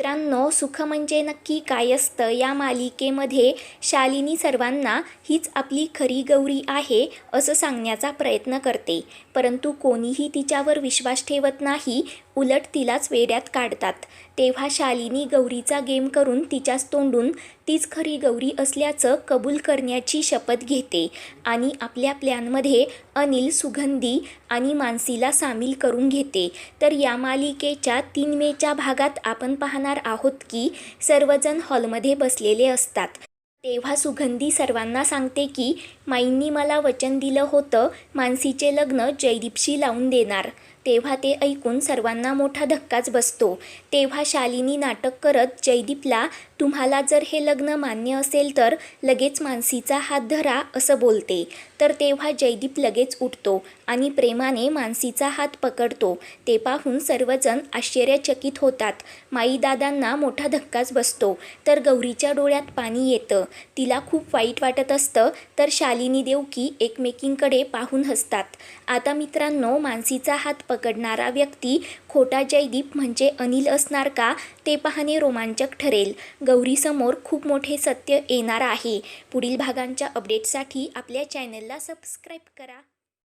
मित्रांनो सुख म्हणजे नक्की काय असतं? या मालिकेमध्ये शालिनी सर्वांना हीच आपली खरी गौरी आहे असं सांगण्याचा प्रयत्न करते. परंतु कोणीही तिच्यावर विश्वास ठेवत नाही उलट तिलाच वेड्यात काढतात. तेव्हा शालिनी गौरीचा गेम करून तिच्याच तोंडून तीच खरी गौरी असल्याचं कबूल करण्याची शपथ घेते आणि आपल्या प्लॅनमध्ये अनिल सुगंधी आणि मानसीला सामील करून घेते. तर या मालिकेच्या तीन मेच्या भागात आपण पाहणार आहोत की सर्वजण हॉलमध्ये बसलेले असतात. तेव्हा सुगंधी सर्वांना सांगते की माईंनी मला वचन दिलं होतं मानसीचे लग्न जयदीपशी लावून देणार. तेव्हा ते ऐकून सर्वांना मोठा धक्काच बसतो. तेव्हा शालिनी नाटक करत जयदीपला तुम्हाला जर हे लग्न मान्य असेल तर लगेच मानसीचा हात धरा असं बोलते. तर तेव्हा जयदीप लगेच उठतो आणि प्रेमाने मानसीचा हात पकडतो. ते पाहून सर्वजण आश्चर्यचकित होतात. माईदादांना मोठा धक्काच बसतो. तर गौरीच्या डोळ्यात पाणी येतं. तिला खूप वाईट वाटत असतं. तर शालिनी देवकी एकमेकींकडे पाहून हसतात. आता मित्रांनो मानसीचा हात पकडणारा व्यक्ती खोटा जयदीप म्हणजे अनिल असणार का ते पाहणे रोमांचक ठरेल. गौरीसमोर खूप मोठे सत्य येणार आहे. पुढील भागांच्या अपडेटसाठी आपल्या चॅनलला सबस्क्राईब करा.